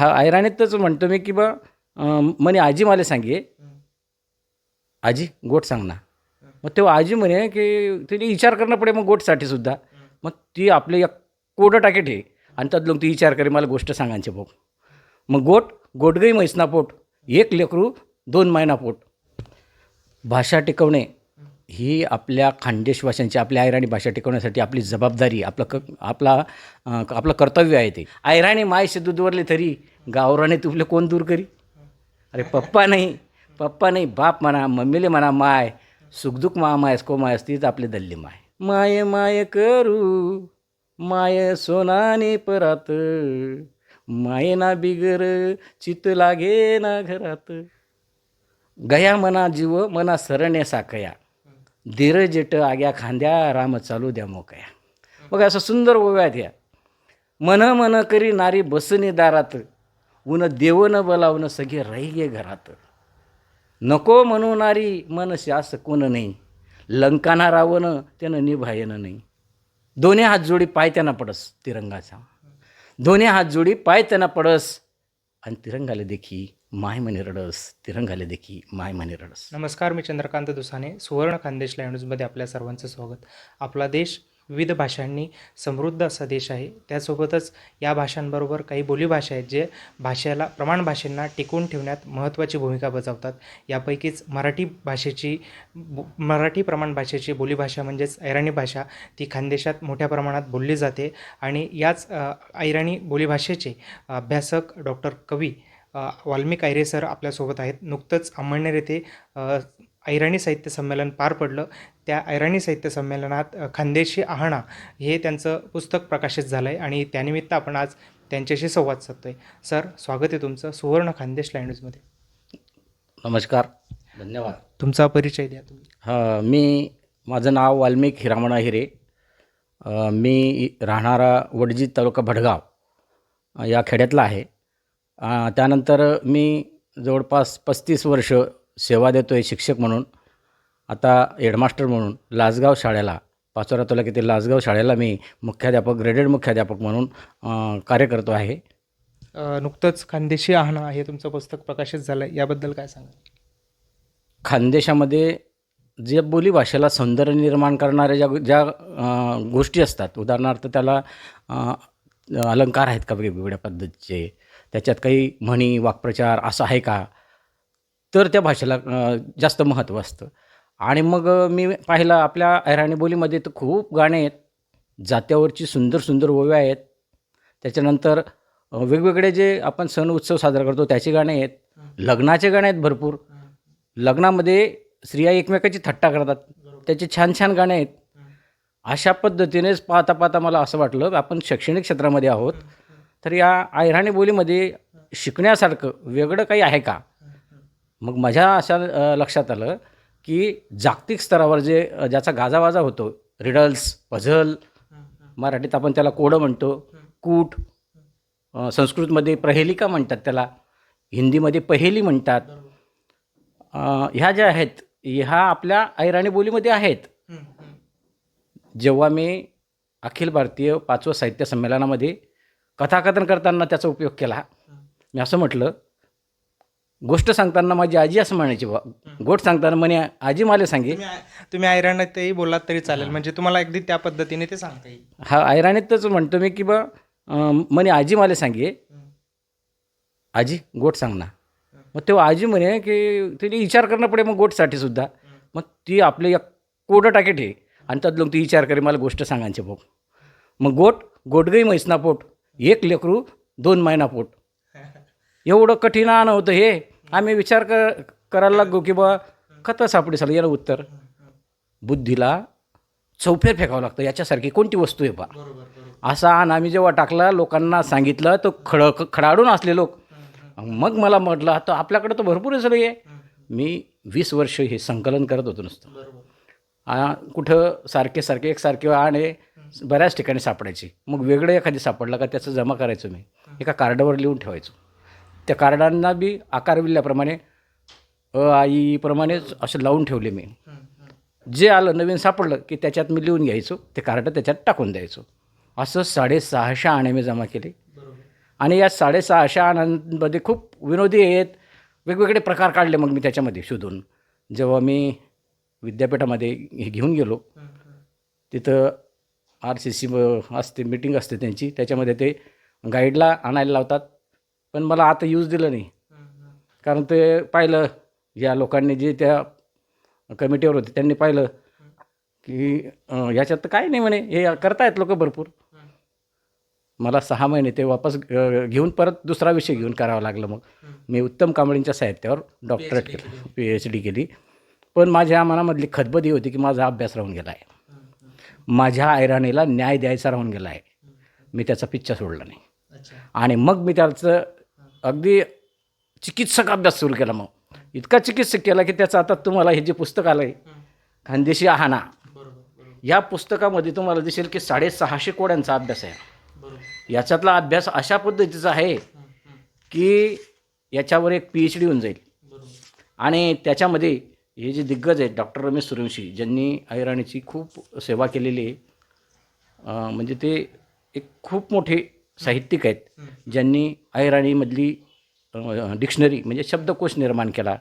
हा ऐराणीतच म्हणतो मी की बा म्हणे आजी मला सांगे. आजी गोट सांग ना. मग तेव्हा आजी म्हणे की तिने विचार करणं पडे मग गोटसाठी सुद्धा. मग ती आपले एक कोडं टाके ठे आणि त्यात लोक ती विचार करे मला गोष्ट सांगायची भाऊ मग गोट गोटगई म्हैसना पोट एक लेकरू दोन महिना पोट. भाषा टिकवणे ही आपल्या खानदेश भाषांची आपल्या ऐराणी भाषा टिकवण्यासाठी आपली जबाबदारी आपलं क आपला आपलं कर्तव्य आहे ते. ऐराणी माय दूधवरले तरी गावराने तुपले कोण दूर करी? अरे पप्पा नाही पप्पा नाही बाप म्हणा मम्मीले म्हणा माय सुखदुःख मा मायस को मायस तीच आपली दल्ली माय. माय माय करू माय सोनाने परात माय ना बिगर चित लागे ना घरात. गया मना जीव मना सरण्या साखया. धीर जेट आग्या खांद्या राम चालू द्या मोकया. बघा असं सुंदर गोव्यात या. मन मन करी नारी बसनी दारात. ऊन देवन बलावणं सगळे राहिले घरात. नको म्हणणारी नारी मन शास कोण नाही. लंकाना रावणं त्यानं निभायनं नाही. दोन्ही हात जोडी पाय त्यांना पडस तिरंगाचा. दोन्ही हात जोडी पाय त्यांना पडस आणि तिरंगाला देखी माय म्हणे रडस तिरंगाले देखी माय म्हणे रडस. नमस्कार मी चंद्रकांत दुसाने सुवर्ण खानदेश न्यूजमध्ये आपल्या सर्वांचं स्वागत. आपला देश विविध भाषांनी समृद्ध असा देश आहे. त्यासोबतच या भाषांबरोबर काही बोलीभाषा आहेत जे भाषेला प्रमाण भाषेंना टिकवून ठेवण्यात महत्त्वाची भूमिका बजावतात. यापैकीच मराठी भाषेची बो- मराठी प्रमाण भाषेची बोलीभाषा म्हणजेच ऐराणी भाषा ती खानदेशात मोठ्या प्रमाणात बोलली जाते आणि याच ऐराणी बोलीभाषेचे अभ्यासक डॉक्टर कवी वाल्मिक आयरे सर आपल्यासोबत आहेत. नुकतंच अमळनेर येथे ऐराणी साहित्य संमेलन पार पडलं. त्या ऐराणी साहित्य संमेलनात खानदेशी आहाणा हे त्यांचं पुस्तक प्रकाशित झालं आहे आणि त्यानिमित्त आपण आज त्यांच्याशी संवाद साधतो आहे सर स्वागत आहे तुमचं सुवर्ण खानदेश लँग्वेजमध्ये नमस्कार. धन्यवाद. तुमचा परिचय द्या तुम्ही. हा मी माझं नाव वाल्मिक हिरामणा हिरे. मी राहणारा वडजी तालुका भडगाव या खेड्यातला आहे. त्यानंतर मी जवळपास पस्तीस वर्ष सेवा देतो आहे शिक्षक म्हणून. आता हेडमास्टर म्हणून लासगाव शाळेला पाचोरा तालुक्यातील लासगाव शाळेला मी मुख्याध्यापक ग्रेडेड मुख्याध्यापक म्हणून कार्य करतो आहे. नुकतंच खानदेशी आहाणा हे तुमचं पुस्तक प्रकाशित झालं आहे याबद्दल काय सांगा खानदेशामध्ये जे बोलीभाषेला सौंदर्य निर्माण करणाऱ्या ज्या ज्या गोष्टी असतात उदाहरणार्थ त्याला अलंकार आहेत का वेगवेगळ्या पद्धतीचे त्याच्यात काही म्हणी वाक्प्रचार असं आहे का? तर त्या भाषेला जास्त महत्त्व असतं. आणि मग मी पाहिलं आपल्या अहिराणी बोलीमध्ये तर खूप गाणे आहेत. जात्यावरची सुंदर सुंदर ओव्या आहेत. त्याच्यानंतर वेगवेगळे जे आपण सण उत्सव साजरा करतो त्याचे गाणे आहेत. लग्नाचे गाणे आहेत भरपूर. लग्नामध्ये स्त्रिया एकमेकाची थट्टा करतात. त्याचे छान छान गाणे आहेत. अशा पद्धतीनेच पाहता पाहता मला असं वाटलं आपण शैक्षणिक क्षेत्रामध्ये आहोत. तर या अहिराणी बोलीमध्ये शिकण्यासारखं वेगळं काही आहे का? मग माझ्या अशा लक्षात आलं की जागतिक स्तरावर जे ज्याचा गाजावाजा होतो रिडल्स पझल मराठीत आपण त्याला कोडं म्हणतो कूट संस्कृतमध्ये प्रहेलिका म्हणतात त्याला हिंदीमध्ये पहेली म्हणतात. ह्या ज्या आहेत ह्या आपल्या ऐराणी बोलीमध्ये आहेत. जेव्हा मी अखिल भारतीय पाचवं साहित्य संमेलनामध्ये कथाकथन करताना त्याचा उपयोग केला मी असं म्हटलं गोष्ट सांगताना माझी आजी असं म्हणायची बा गोष्ट सांगताना म्हणे आजी मला सांगे. तुम्ही तुम्ही ऐराणीतही बोललात तरी चालेल. म्हणजे तुम्हाला अगदी त्या पद्धतीने ते सांगता येईल. हा ऐराणीतच म्हणतो मी की बा अं, म्हणे आजी मला सांगे. आजी गोट सांग ना. मग तेव्हा आजी म्हणे की तिने विचार करणं पडे मग गोटसाठी सुद्धा. मग ती आपले एक कोडं टाके ठे आणि त्यात लोक ती विचार करे मला गोष्ट सांगायची भाऊ मग गोट गोटगई म्हैसना पोट एक लेकरू दोन महिना पोट. एवढं कठीण आणं होतं हे. आम्ही विचार कर करायला लागलो की बा खतं सापडी झालं याला उत्तर. बुद्धीला चौफेर फेकावं लागतं याच्यासारखी कोणती वस्तू आहे बा? असा आण आम्ही जेव्हा टाकला लोकांना सांगितलं तर खड खडाडून असले लोक. मग मला म्हटलं तर आपल्याकडं तर भरपूर आहे मी वीस वर्ष हे संकलन करत होतो नुसतं. कुठं सारखे सारखे एकसारखे आणि बऱ्याच ठिकाणी सापडायची. मग वेगळं एखादी सापडलं का त्याचं जमा करायचो मी. एका कार्डावर लिहून ठेवायचो. त्या कार्डांना बी आकार विल्ल्याप्रमाणे अ आईप्रमाणेच असं असे लावून ठेवले मी. जे आलं नवीन सापडलं की त्याच्यात मी लिहून घ्यायचो ते कार्ड त्याच्यात टाकून द्यायचो. असं साडेसहाशे आणे मी जमा केले. आणि या साडेसहाशे आणांमध्ये खूप विनोदी आहेत. वेगवेगळे प्रकार काढले मग मी त्याच्यामध्ये शोधून. जेव्हा मी विद्यापीठामध्ये हे घेऊन गेलो तिथं आर सी सी असते मीटिंग असते त्यांची. त्याच्यामध्ये ते गाईडला आणायला लावतात. पण मला आता यूज दिलं नाही. कारण ते पाहिलं या लोकांनी जे त्या कमिटीवर होते त्यांनी पाहिलं की अं, याच्यात तर काय नाही म्हणे हे करतायत लोक भरपूर. मला सहा महिने ते वापस घेऊन परत दुसरा विषय घेऊन करावा लागलं मग. मी उत्तम कांबळींच्या साहित्यावर डॉक्टरेट केलं. पी एच डी केली. पण माझ्या मनामधली खतबदी होती की माझा अभ्यास राहून गेला आहे. माझ्या ऐराणीला न्याय द्यायचा राहून गेला आहे. मी त्याचा पिच्चा सोडला नाही. आणि मग मी त्याचं अगदी चिकित्सक अभ्यास सुरू केला मग. इतका चिकित्सक केला की त्याचं आता तुम्हाला हे जे पुस्तक आलं आहे खानदेशी आहाना या पुस्तकामध्ये तुम्हाला दिसेल की साडेसहाशे कोड्यांचा अभ्यास आहे. याच्यातला अभ्यास अशा पद्धतीचा आहे की याच्यावर एक पी एच डी होऊन जाईल. आणि त्याच्यामध्ये हे जे दिग्गज आहेत डॉक्टर रमेश सूर्यवंशी ज्यांनी ऐराणीची खूप सेवा केलेली आहे. म्हणजे ते एक खूप मोठे साहित्यिक आहेत. ज्यांनी ऐराणीमधली अं, डिक्शनरी म्हणजे शब्दकोश निर्माण केला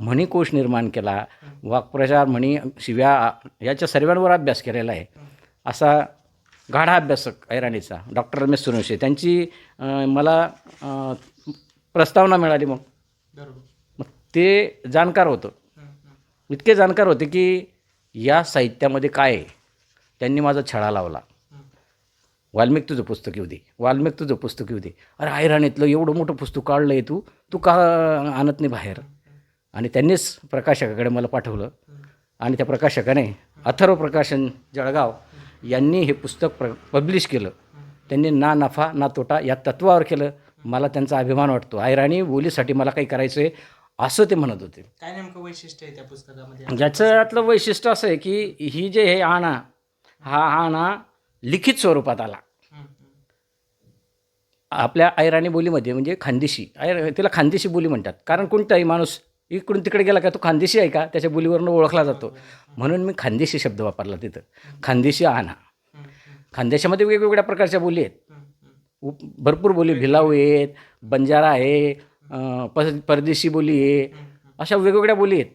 म्हणीकोश निर्माण केला वाक्प्रचार म्हणी शिव्या याच्या सर्वांवर अभ्यास केलेला आहे. असा गाढा अभ्यासक ऐराणीचा डॉक्टर रमेश सूर्यवंशी त्यांची मला प्रस्तावना मिळाली मग. मग ते जाणकार होतं. इतके जाणकार होते की या साहित्यामध्ये काय आहे? त्यांनी माझा छळा लावला. वाल्मिक तुझं पुस्तक येऊ दे वाल्मिक तुझं पुस्तक येऊ दे. अरे ऐराणीतलं एवढं मोठं पुस्तक काढलं आहे तू तू का आणत नाही बाहेर? आणि त्यांनीच प्रकाशकाकडे मला पाठवलं. आणि त्या प्रकाशकाने अथर्व प्रकाशन जळगाव यांनी हे पुस्तक प्र पब्लिश केलं. त्यांनी ना नफा ना तोटा या तत्वावर केलं. मला त्यांचा अभिमान वाटतो. ऐराणी बोलीसाठी मला काही करायचं आहे असं ते म्हणत होते. काय नेमकं वैशिष्ट्य आहे त्या पुस्तकामध्ये? ज्याच्यातलं वैशिष्ट्य असं आहे की ही जे हे आणा हा आणा लिखित स्वरूपात आला. आपल्या ऐराणी बोलीमध्ये म्हणजे खानदेशी. ऐर तिला खानदेशी बोली म्हणतात. कारण कोणताही माणूस? इकडून तिकडे गेला का तो खानदेशी आहे का? त्याच्या बोलीवरनं ओळखला जातो. म्हणून मी खानदेशी शब्द वापरला तिथं. खानदेशी आणा खानदेशामध्ये वेगवेगळ्या प्रकारच्या बोली आहेत. उप- भरपूर बोली. भिलाऊ आहेत बंजारा आहे परदेशी बोली आहे. अशा वेगवेगळ्या बोली आहेत.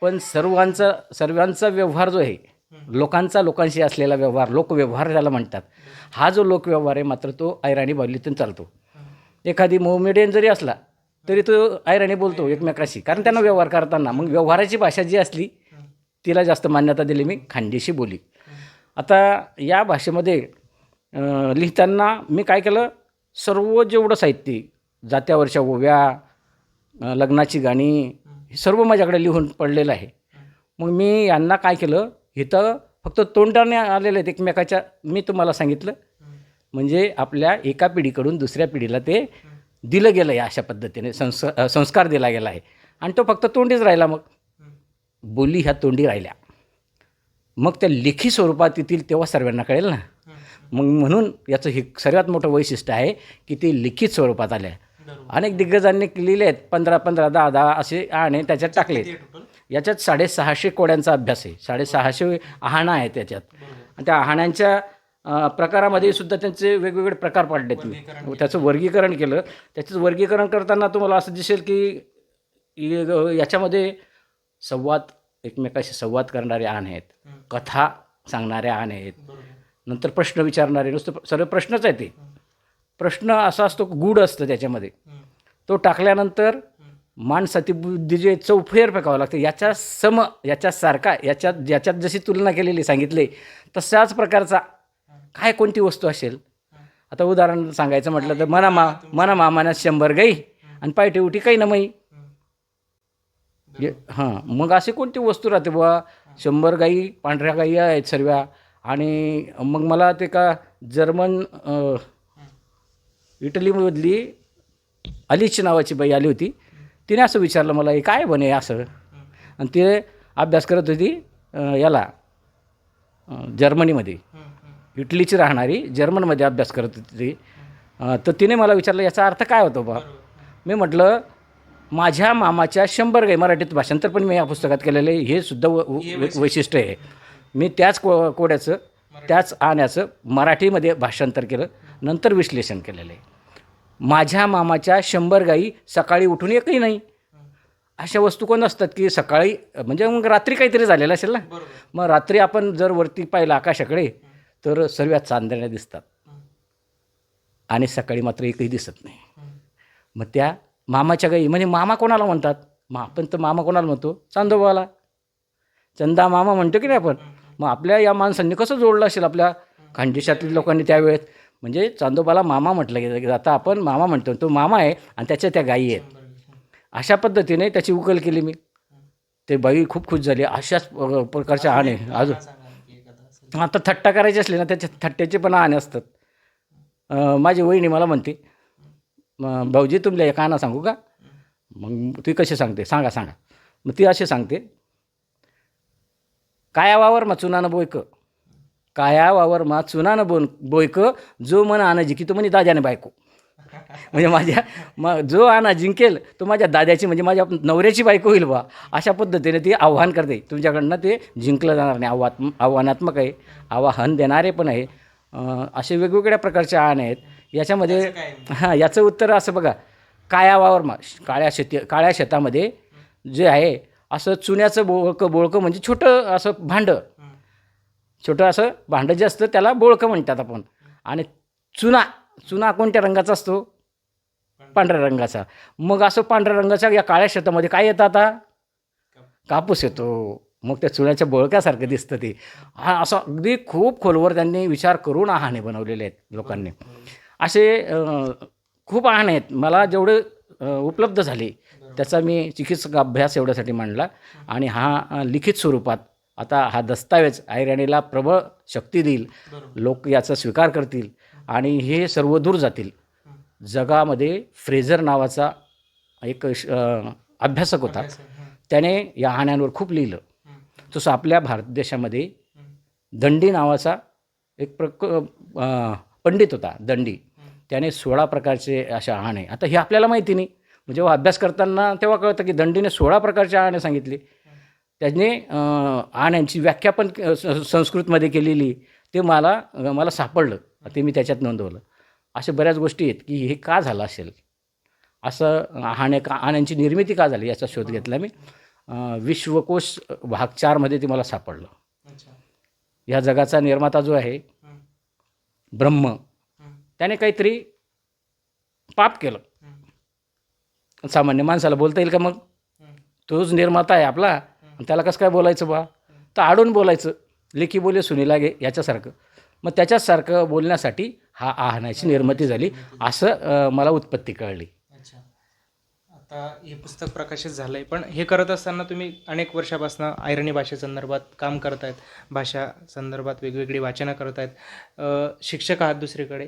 पण सर्वांचा सर्वांचा व्यवहार जो आहे लोकांचा लोकांशी असलेला व्यवहार लोकव्यवहार ज्याला म्हणतात. हा जो लोकव्यवहार आहे मात्र तो ऐराणी बावलीतून चालतो. एखादी मोमेडियन जरी असला तरी तो ऐराणी बोलतो एकमेकाशी. कारण त्यांना व्यवहार करताना मग व्यवहाराची भाषा जी असली तिला जास्त मान्यता दिली मी खानदेशी बोली. आता या भाषेमध्ये लिहिताना मी काय केलं? सर्व जेवढं साहित्य जात्यावरच्या ओव्या लग्नाची गाणी हे सर्व माझ्याकडे लिहून पडलेलं आहे. मग मी यांना काय केलं? इथं फक्त तोंडाने आलेले आहेत एकमेकाच्या मी तुम्हाला सांगितलं. म्हणजे आपल्या एका पिढीकडून दुसऱ्या पिढीला ते दिलं गेलं आहे अशा पद्धतीने संस संस्कार दिला गेला आहे. आणि तो फक्त तोंडीच राहिला मग. बोली ह्या तोंडी राहिल्या. मग त्या लेखी स्वरूपात येतील तेव्हा सर्वांना कळेल ना. मग म्हणून याचं हे सर्वात मोठं वैशिष्ट्य आहे की ते लिखित स्वरूपात आल्या. अनेक दिग्गजांनी लिहिले आहेत पंधरा पंधरा दहा दहा असे आणि त्याच्यात टाकले याच्यात साडेसहाशे कोड्यांचा अभ्यास आहे. साडेसहाशे आहाणा आहे त्याच्यात आणि त्या आहाण्यांच्या प्रकारामध्ये सुद्धा त्यांचे वेगवेगळे प्रकार पाडलेत मी. त्याचं वर्गीकरण केलं. त्याचं वर्गीकरण करताना तुम्हाला असं दिसेल की याच्यामध्ये संवाद एकमेकाशी संवाद करणारे आण आहेत. कथा सांगणारे आण आहेत. नंतर प्रश्न विचारणारे नुसतं सर्व प्रश्नच आहे ते. प्रश्न असा असतो गूढ असतं त्याच्यामध्ये. तो टाकल्यानंतर माणसाची बुद्धी जे चौफेर फेकावं लागतं याच्या सम याच्यासारखा याच्यात ज्याच्यात जशी तुलना केलेली सांगितली तशाच प्रकारचा काय कोणती वस्तू असेल? आता उदाहरण सांगायचं म्हटलं तर मना मा मना मामाना शंभर गाई आणि पायटे उठी काही ना माई. हां मग अशी कोणती वस्तू राहते बुवा? शंभर गाई पांढऱ्या गाई आहेत सर्व आणि मग मला ते का जर्मन इटलीमधली अलिच नावाची बाई आली होती. तिने असं विचारलं मला हे काय बने असं? आणि ते अभ्यास करत होती याला जर्मनीमध्ये. इटलीची राहणारी जर्मनमध्ये अभ्यास करत होती. ती तर तिने मला विचारलं याचा अर्थ काय होतो बा? मी म्हटलं माझ्या मामाच्या शंभर गाई मराठीत भाषांतर पण मी या पुस्तकात केलेलं आहे. हे सुद्धा वैशिष्ट्य आहे. मी त्याच को कोड्याचं त्याच आण्याचं मराठीमध्ये भाषांतर केलं. नंतर विश्लेषण केलेलं आहे. माझ्या मामाच्या शंभर गाई सकाळी उठून एकही नाही. अशा वस्तू कोण असतात की सकाळी म्हणजे मग रात्री काहीतरी झालेलं असेल ना? मग रात्री आपण जर वरती पाहिलं आकाशाकडे तर सर्व चांदण्या दिसतात. आणि सकाळी मात्र एकही दिसत नाही. मग त्या मामाच्या गाई म्हणजे मामा कोणाला म्हणतात? मग आपण तर मामा कोणाला म्हणतो? चांदोबाला. चंदा मामा म्हणतो की नाही आपण? मग आपल्या या माणसांनी कसं जोडलं असेल आपल्या खानदेशातील लोकांनी त्यावेळेस? म्हणजे चांदोबाला मामा म्हटलं गेलं आता आपण मामा म्हणतो तो मामा आहे आणि त्याच्या त्या गायी आहेत. अशा पद्धतीने त्याची उकल केली मी. ते बाई खूप खुश झाली. अशाच प्रकारच्या आणे अजून आता थट्टा करायची असली ना त्याच्या थट्ट्याचे पण आणे असतात. माझी वहिनी मला म्हणते "म, भाऊजी तुमल्या एक आणा सांगू का? मग ती कशी सांगते? सांगा सांगा. मग ती अशी सांगते काया वावर मा चुनानं बोयक? काया वावर मा चुनानं बोन बोयक जो मन आणा जिंकी तो म्हणे दाद्याने बायको. म्हणजे माझ्या मग जो आणा जिंकेल तो माझ्या दाद्याची म्हणजे माझ्या नवऱ्याची बायको होईल बा अशा पद्धतीने ती आव्हान करते. तुमच्याकडनं ते जिंकलं जाणार नाही. आव्हात्म आव्हानात्मक आहे. आवाहन देणारे पण आहे. असे वेगवेगळ्या प्रकारचे आण आहेत. याच्यामध्ये हां याचं उत्तर असं बघा. काया वावर मा काळ्या शेती काळ्या शेतामध्ये जे आहे असं चुन्याचं बोळकं बोळकं म्हणजे छोटं असं भांडं. छोटं असं भांडं जे असतं त्याला बोळकं म्हणतात आपण. आणि चुना चुना कोणत्या रंगाचा असतो? पांढऱ्या रंगाचा. मग असं पांढऱ्या रंगाच्या या काळ्या शेतामध्ये काय येतं आता? कापूस येतो. मग त्या चुन्याच्या बोळक्यासारखं दिसतं ते. हा असं अगदी खूप खोलवर त्यांनी विचार करून आहाणे बनवलेले आहेत लोकांनी. असे खूप आहाणे आहेत. मला जेवढे उपलब्ध झाले त्याचा मी चिकित्सक अभ्यास एवढ्यासाठी मांडला. आणि हा लिखित स्वरूपात आता हा दस्तावेज ऐराणीला प्रबळ शक्ती देईल. लोक याचा स्वीकार करतील आणि हे सर्व दूर जातील. जगामध्ये फ्रेझर नावाचा एक अभ्यासक होता. त्याने या हाण्यांवर खूप लिहिलं. तसं आपल्या भारत देशामध्ये दंडी नावाचा एक प्रक पंडित होता दंडी. त्याने सोळा प्रकारचे अशा आहाणे आता हे आपल्याला माहिती नाही. म्हणजे जेव्हा अभ्यास करताना तेव्हा कळतं की दंडीने सोळा प्रकारचे आहाणे सांगितले. त्याने आण्यांची व्याख्या पण संस्कृतमध्ये केलेली ते मला मला सापडलं. ते मी त्याच्यात नोंदवलं. अशा बऱ्याच गोष्टी आहेत की हे का झालं असेल? असं आहाणे का आण्यांची निर्मिती का झाली याचा शोध घेतला मी. विश्वकोश भाग चारमध्ये ते मला सापडलं. ह्या जगाचा निर्माता जो आहे ब्रह्म त्याने काहीतरी पाप केलं. सामान्य माणसाला बोलता येईल का मग? तोच निर्माता आहे आपला. त्याला कसं काय बोलायचं बा तर आडून बोलायचं. लेखी बोले सुनी लागे याच्यासारखं. मग त्याच्याचसारखं बोलण्यासाठी हा आहानाची निर्मिती झाली. असं मला उत्पत्ती कळली. अच्छा. आता हे पुस्तक प्रकाशित झालं आहे पण हे करत असताना तुम्ही अनेक वर्षापासून आयरणी भाषेसंदर्भात काम करत आहेत भाषा संदर्भात वेगवेगळी वाचनं करत आहेत शिक्षक आहात दुसरीकडे.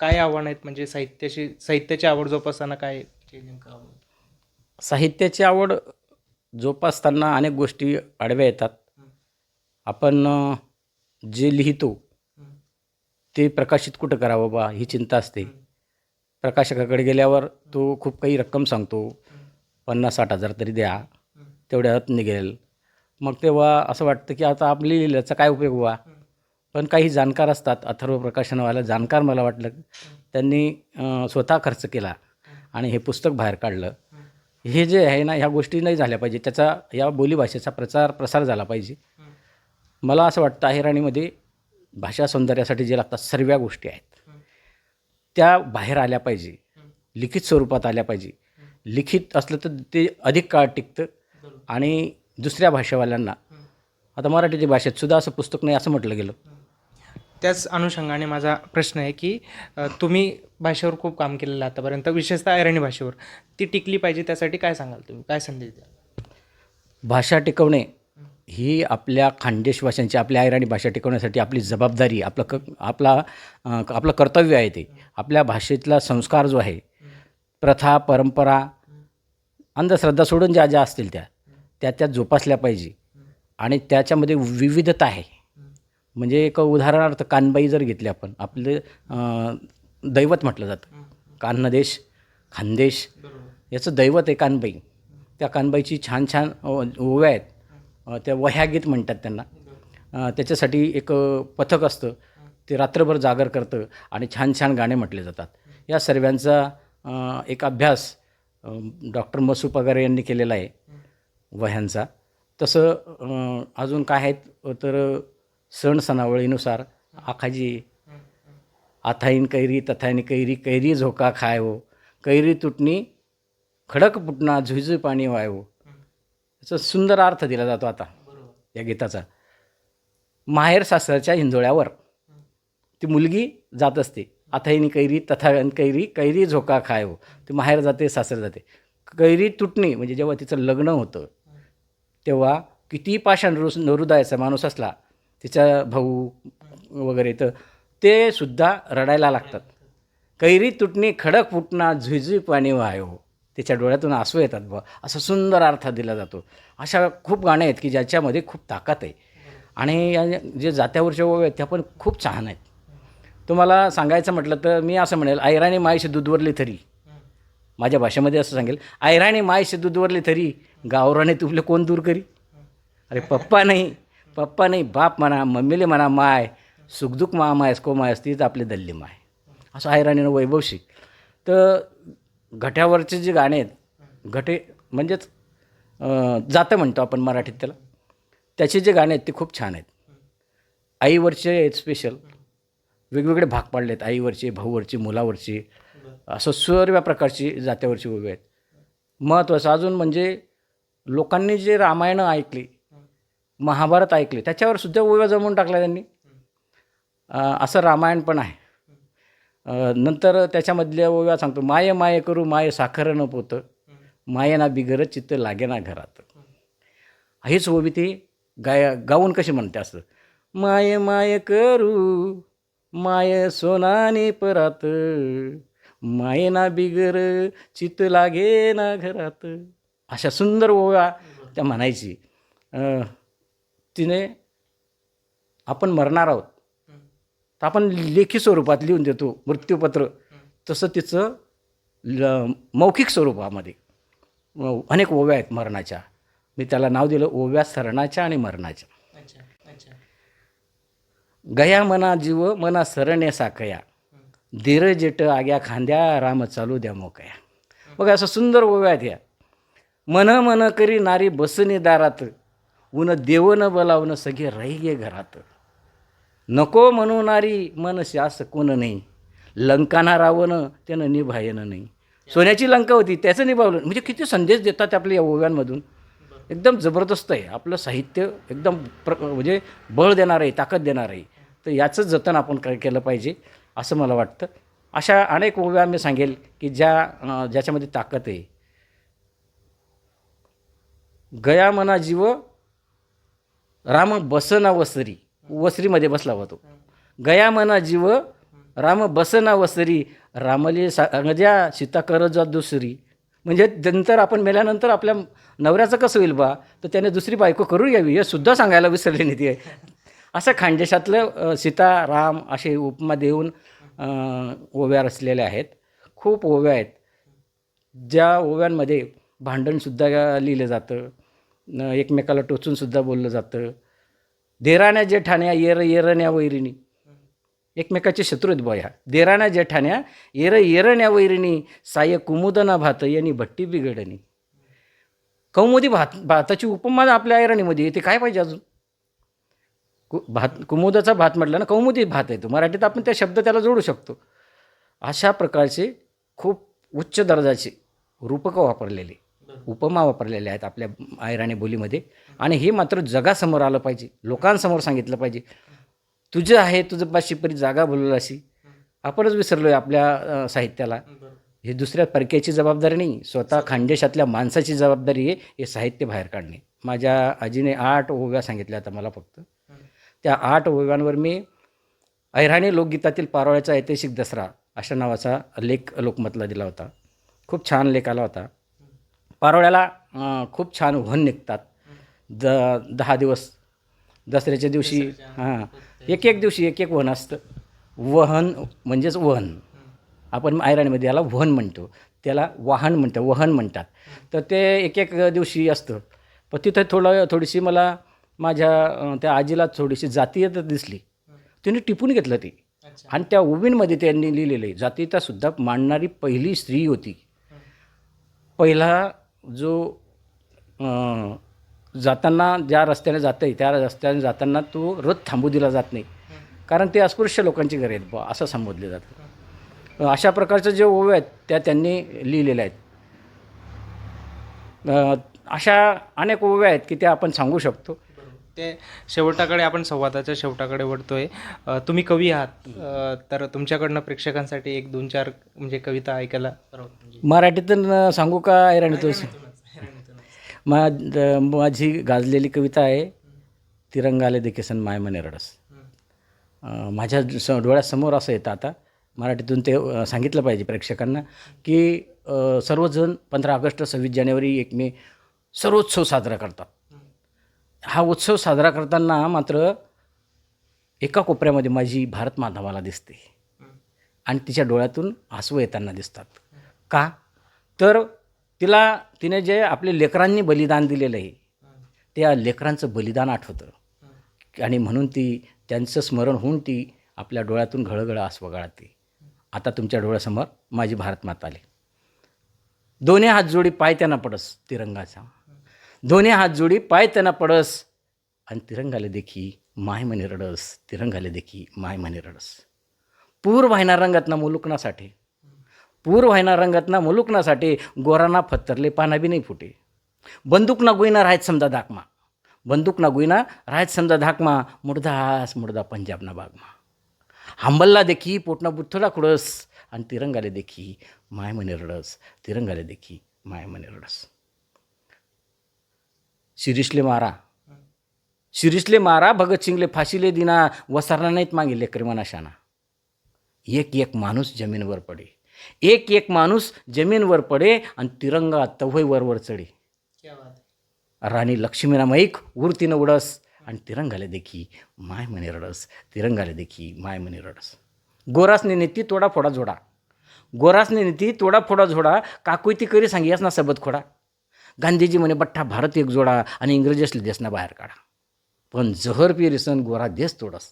काय आव्हान आहेत? म्हणजे साहित्याची साहित्याची आवड जोपासताना काय नेमकं आव्हान? साहित्याची आवड जोपासताना अनेक गोष्टी आडव्या येतात. आपण जे लिहितो ते प्रकाशित कुठं करावं बा? ही चिंता असते. प्रकाशकाकडे गेल्यावर तो खूप काही रक्कम सांगतो. पन्नास साठ हजार तरी द्या. तेवढ्यात निघेल. मग तेव्हा असं वाटतं की आता आपली लिहिल्याचा काय उपयोग व्हा पण काही जाणकार असतात. अथर्व प्रकाशनवाला जाणकार मला वाटलं. त्यांनी स्वतः खर्च केला आणि हे पुस्तक बाहेर काढलं. हे जे आहे ना ह्या गोष्टी नाही झाल्या पाहिजे. त्याचा या बोलीभाषेचा प्रचार प्रसार झाला पाहिजे. मला असं वाटतं अहिराणीमध्ये भाषा सौंदर्यासाठी जे लागतात सर्व गोष्टी आहेत. त्या बाहेर आल्या पाहिजे. लिखित स्वरूपात आल्या पाहिजे. लिखित असलं तर ते अधिक काळ टिकतं. आणि दुसऱ्या भाषेवाल्यांना आता मराठीच्या भाषेत सुद्धा असं पुस्तक नाही असं म्हटलं गेलं. त्याच अनुषंगाने माझा प्रश्न आहे की तुम्ही भाषेवर खूप काम केलेलं आतापर्यंत विशेषतः अहिराणी भाषेवर. ती टिकली पाहिजे त्यासाठी काय सांगाल तुम्ही? काय संदेश द्याल? भाषा टिकवणे ही आपल्या खानदेश भाषांची आपल्या अहिराणी भाषा टिकवण्यासाठी आपली जबाबदारी आपलं क आपला आपलं कर्तव्य आहे ते. आपल्या भाषेतला संस्कार जो आहे प्रथा परंपरा अंधश्रद्धा सोडून ज्या ज्या असतील त्या त्या त्या जोपासल्या पाहिजे. आणि त्याच्यामध्ये विविधता आहे. म्हणजे एक उदाहरणार्थ कानबाई जर घेतली आपण आपले दैवत म्हटलं जातं. कान्हदेश खानदेश याचं दैवत आहे कानबाई. त्या कानबाईची छान छान ओव्या आहेत. त्या वह्यागीत म्हणतात त्यांना. त्याच्यासाठी एक पथक असतं. ते रात्रभर जागर करतं आणि छान छान गाणे म्हटले जातात. या सर्वांचा एक अभ्यास डॉक्टर मसू पगार यांनी केलेला आहे वह्यांचा. तसं अजून काय आहेत? तर सण सणावळीनुसार आखाजी आथाईन कैरी तथाईन कैरी कैरी झोका खाय हो कैरी तुटणी खडक फुटणा झुईझुई पाणी वाय हो याचा सुंदर अर्थ दिला जातो आता या गीताचा. माहेर सासरच्या हिंजोळ्यावर. ती मुलगी जात असते. आथाईन कैरी तथा कैरी कैरी झोका खाय हो ती माहेर जाते सासर जाते. कैरी तुटणी म्हणजे जेव्हा तिचं लग्न होतं तेव्हा किती पाषाण रुस नरुदायचा माणूस असला तिचा भाऊ वगैरे तर ते सुद्धा रडायला लागतात. कैरी तुटणी खडक फुटणा झुईझुई पाणी वायो हो. त्याच्या डोळ्यातून आसू येतात ब असा सुंदर अर्थ दिला जातो. अशा खूप गाणे आहेत की ज्याच्यामध्ये खूप ताकद आहे. आणि या जे जात्यावरच्या ओव्या आहेत त्या पण खूप छान आहेत. तुम्हाला सांगायचं म्हटलं तर मी असं म्हणेल ऐराणी मायशी दुधवरली तरी माझ्या भाषेमध्ये असं सांगेल ऐराणी मायशी दुधवरली तरी गावराने तुपले कोण दूर करी? अरे पप्पा नाही. पप्पा नाही बाप म्हणा मम्मीले म्हणा माय सुखदुख मा माय को माय तीच आपली दल्ली माय. असं आहेराणीनं वैभवशिक. तर घट्यावरचे जे गाणे आहेत घटे म्हणजेच जातं म्हणतो आपण मराठीत त्याला. त्याचे जे गाणे आहेत ते खूप छान आहेत. आईवरचे आहेत स्पेशल वेगवेगळे भाग पाडले आहेत आईवरचे भाऊवरचे मुलावरचे. असं सर्व प्रकारची जात्यावरची वेगळे आहेत. महत्त्वाचं अजून म्हणजे लोकांनी जे रामायणं ऐकली महाभारत ऐकले. त्याच्यावर सुद्धा ओव्या जमवून टाकल्या त्यांनी. असं रामायण पण आहे. नंतर त्याच्यामधल्या ओव्या सांगतो. माये माये करू माये साखर न पोतं. मायेना बिगर चित्त लागे ना घरात. हेच ओवी ती गाय गाऊन कशी म्हणते असं. माये माय करू माय सोनाने परात. मायेना बिगर चित्त लागे ना घरात. अशा सुंदर ओव्या त्या म्हणायची. तिने आपण मरणार आहोत. तर आपण लेखी स्वरूपात लिहून देतो मृत्यूपत्र. तसं तिचं ल मौखिक स्वरूपामध्ये. अनेक ओव्या आहेत मरणाच्या. मी त्याला नाव दिलं ओव्या सरणाच्या आणि मरणाच्या. गया मना जीव मना सरणे साकया. धीर जेट आग्या खांद्या राम चालू द्या मोकया. बघा असं सुंदर ओव्या आहेत ह्या मन मन करी नारी बसने दारात. ऊन देवन बोलावून सगळे राही घरात. नको म्हणणारी नारी मन शास कोण नाही. लंकाना रावणं त्यानं निभायनं नाही. सोन्याची लंका होती त्याचं निभावलं. म्हणजे किती संदेश देतात आपल्या या ओव्यांमधून. एकदम जबरदस्त आहे. आपलं साहित्य एकदम प्र म्हणजे बळ देणार आहे ताकद देणार आहे. तर याचं जतन आपण काय केलं पाहिजे असं मला वाटतं. अशा अनेक ओव्या मी सांगेल की ज्या ज्याच्यामध्ये ताकद आहे. गया मना जीव राम बसना वसरी. वसरीमध्ये बसला होतो गया मना जीव राम बसना वसरी. रामले सांगद्या सीता करत जा दुसरी. म्हणजे नंतर आपण मेल्यानंतर आपल्या नवऱ्याचं कसं होईल बा? तर त्याने दुसरी बायको करून यावी हे सुद्धा सांगायला विसरले नाही ते. असं खानदेशातलं सीता राम असे उपमा देऊन ओव्या रचलेल्या आहेत. खूप ओव्या आहेत. ज्या ओव्यांमध्ये भांडणसुद्धा लिहिलं जातं. एकमेकाला टोचूनसुद्धा बोललं जातं. देराण्या जेठाण्या येर येरण्या वैरिणी. एकमेकाचे शत्रू आहेत बुवा ह्या. देराण्या जेठाण्या येर येरण्या वैरिणी साय कुमुदना भात यांनी भट्टी बिघडणी. कौमुदी भात भाताची उपमा आपल्या ऐरणीमध्ये येते. काय पाहिजे अजून? कु भात कुमुदाचा भात म्हटलं ना कौमुदी भात आहे तो. मराठीत आपण त्या शब्द त्याला जोडू शकतो. अशा प्रकारचे खूप उच्च दर्जाचे रूपकं वापरलेली. उपमा वापरलेल्या आहेत आपल्या आयराणी बोलीमध्ये. आणि हे मात्र जगासमोर आलं पाहिजे. लोकांसमोर सांगितलं पाहिजे. तुझं आहे तुझं पाचशे परी जागा बोललं अशी आपणच विसरलो आहे आपल्या साहित्याला. हे दुसऱ्या परक्याची जबाबदारी नाही. स्वतः खानदेशातल्या माणसाची जबाबदारी आहे हे साहित्य बाहेर काढणे. माझ्या आजीने आठ ओव्या सांगितल्या आता मला फक्त. त्या आठ ओव्यांवर मी अहिराणी लोकगीतातील पारोळ्याचा ऐतिहासिक दसरा अशा नावाचा लेख लोकमतला दिला होता. खूप छान लेख आला होता. पारोळ्याला खूप छान वहन निघतात. द दहा दिवस दसऱ्याच्या दिवशी हां एक एक दिवशी एक एक वहन असतं. वहन म्हणजेच वहन. आपण आयराणीमध्ये याला वहन म्हणतो. त्याला वाहन म्हणतात वहन म्हणतात. तर ते एक एक दिवशी असतं. पण तिथं थोडं थोडीशी मला माझ्या त्या आजीला थोडीशी जातीयता दिसली. तिने टिपून घेतलं ती. आणि त्या ओवींमध्ये त्यांनी लिहिलेलं आहे जातीयता सुद्धा मांडणारी पहिली स्त्री होती. पहिला जो जाताना ज्या रस्त्याने जातं आहे त्या रस्त्याने जाताना तो रथ थांबू दिला जात नाही. कारण ते अस्पृश्य लोकांची घरे आहेत बा असं संबोधले जातं. अशा प्रकारच्या जे ओव्या आहेत त्या त्यांनी लिहिलेल्या आहेत. अशा अनेक ओव्या आहेत की त्या आपण सांगू शकतो. ते शेवटाकडे आपण संवादाच्या शेवटाकडे वळतोय. तुम्ही कवी आहात. तर तुमच्याकडनं प्रेक्षकांसाठी एक दोन चार म्हणजे कविता ऐकायला म्हणजे मराठीतून सांगू का ऐराणीतून मा द- माझी गाजलेली कविता आहे तिरंगाले देखीसन माय मने रडस. माझ्या स डोळ्यासमोर असं येतं आता मराठीतून ते सांगितलं पाहिजे प्रेक्षकांना की सर्वजण पंधरा ऑगस्ट सव्वीस जानेवारी एक मे सर्वोत्सव साजरा करतात. हा उत्सव साजरा करताना मात्र एका कोपऱ्यामध्ये माझी भारत माता मला दिसते. आणि तिच्या डोळ्यातून आसवं येताना दिसतात. का? तर तिला तिने जे आपले लेकरांनी बलिदान दिलेलं आहे त्या लेकरांचं बलिदान आठवतं. आणि म्हणून ती त्यांचं स्मरण होऊन ती आपल्या डोळ्यातून घळघळ आसवं गाळते आता तुमच्या डोळ्यासमोर माझी भारत माता आली. दोन्ही हात जोडी पाय त्यांना पडस तिरंगाचा. दोन्ही हात जोडी पाय त्यांना पडस आणि तिरंगाले देखी माय म्हणे रडस तिरंगाले देखी माय म्हणे रडस. पूर वाहिना रंगातना मुलुकनासाठी. पूर वाहिना रंगातना मुलुकनासाठी गोरांना फत्तरले पाना बी नाही फुटे. बंदूक ना गुईना राहत समजा धाकमा. बंदूक ना गुईना राहत समजा धाकमा मुडदा मुडदा पंजाबना बागमा. हांबल्ला देखी पोटना बुथोडा खुडस आणि तिरंगाले देखी माय म्हणे रडस तिरंगाले देखी माय म्हणे रडस. शिरीषले मारा. शिरीषले मारा भगतसिंगले फाशीले दिना वसारना नाहीत मागितले क्रिमनाशाना एक एक माणूस जमीनवर पडे. एक एक माणूस जमीनवर पडे आणि तिरंगा तवय वरवर चढे. राणी लक्ष्मीना मैक उरतीनं उडस आणि तिरंगाले देखी माय म्हणे रडस. तिरंगाले देखी माय म्हणे रडस. गोरासने नेती तोडा फोडा जोडा गोरासने नेती तोडा फोडा जोडा काकुयती करी सांगियास ना सबत खोडा. गांधीजी म्हणे बठ्ठा भारत एक जोडा आणि इंग्रजीसले देशना बाहेर काढा. पण जहर पेरिसन गोरा देश तोडस.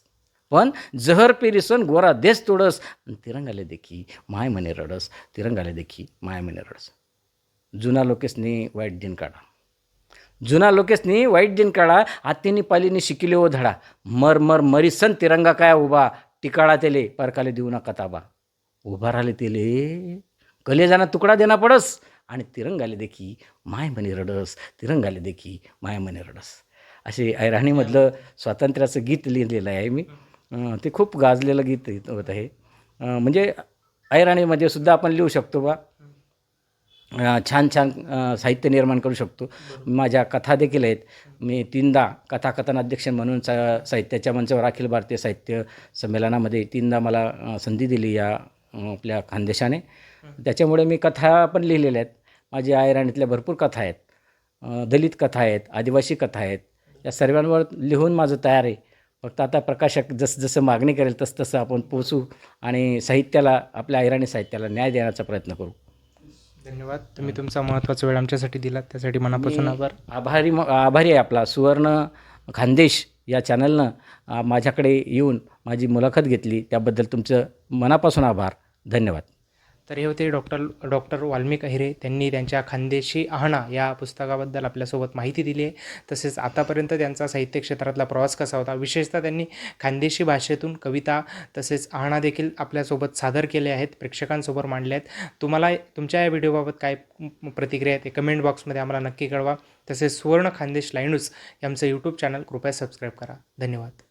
पण जहर पेरिसन गोरा देश तोडस. आणि तिरंगाले देखी माय म्हणे रडस. तिरंगाले देखी माय म्हणे रडस. जुना लोकेसनी वाईट दिन काढा. जुना लोकेसनी वाईट दिन काढा. आत्तेनी पालीने शिकिले ओ धडा. मर मर मरीसन तिरंगा काय उभा? टिकाळा तेले परकाले देऊ नका ताबा. उभा राहिले तेले. कलेजाना तुकडा देना पडस. आणि तिरंगाले देखी माय म्हणे रडस तिरंगाले देखी माय म्हणे रडस. असे ऐराणीमधलं स्वातंत्र्याचं गीत लिहिलेलं आहे मी. ते खूप गाजलेलं गीत होत आहे. म्हणजे ऐराणीमध्ये सुद्धा आपण लिहू शकतो बा. छान छान साहित्य निर्माण करू शकतो. माझ्या कथा देखील आहेत. मी तीनदा कथाकथन अध्यक्ष म्हणून सा साहित्याच्या मंचावर अखिल भारतीय साहित्य संमेलनामध्ये तीनदा मला संधी दिली या आपल्या खानदेशाने. त्याच्यामुळे मी कथा पण लिहिलेल्या आहेत. माझ्या आयराणीतल्या भरपूर कथा आहेत. दलित कथा आहेत आदिवासी कथा आहेत. या सर्वांवर लिहून माझं तयार आहे. फक्त आता प्रकाशक जसं जसं मागणी करेल तसं तसं आपण पोचू आणि साहित्याला आपल्या आयराणी साहित्याला न्याय देण्याचा प्रयत्न करू. धन्यवाद. तुम्ही तुमचा महत्त्वाचा वेळ आमच्यासाठी दिला त्यासाठी मनापासून आभार. आभारी म- आभारी आहे आपला. सुवर्ण खानदेश या चॅनलनं माझ्याकडे येऊन माझी मुलाखत घेतली. त्याबद्दल तुमचं मनापासून आभार. धन्यवाद. तर हे होते डॉक्टर डॉक्टर वाल्मिक अहिरे. त्यांनी त्यांच्या खानदेशी आहणा या पुस्तकाबद्दल आपल्यासोबत माहिती दिली आहे. तसेच आतापर्यंत त्यांचा साहित्य क्षेत्रातला प्रवास कसा होता विशेषतः त्यांनी खानदेशी भाषेतून कविता तसेच आहणा देखील आपल्यासोबत सादर केले आहेत प्रेक्षकांसोबत मांडले आहेत. तुम्हाला तुमच्या या व्हिडिओबाबत काय प्रतिक्रिया आहेत ते कमेंट बॉक्समध्ये आम्हाला नक्की कळवा. तसेच सुवर्ण खानदेश लाईनूज यांचं यूट्यूब चॅनल कृपया सबस्क्राईब करा. धन्यवाद.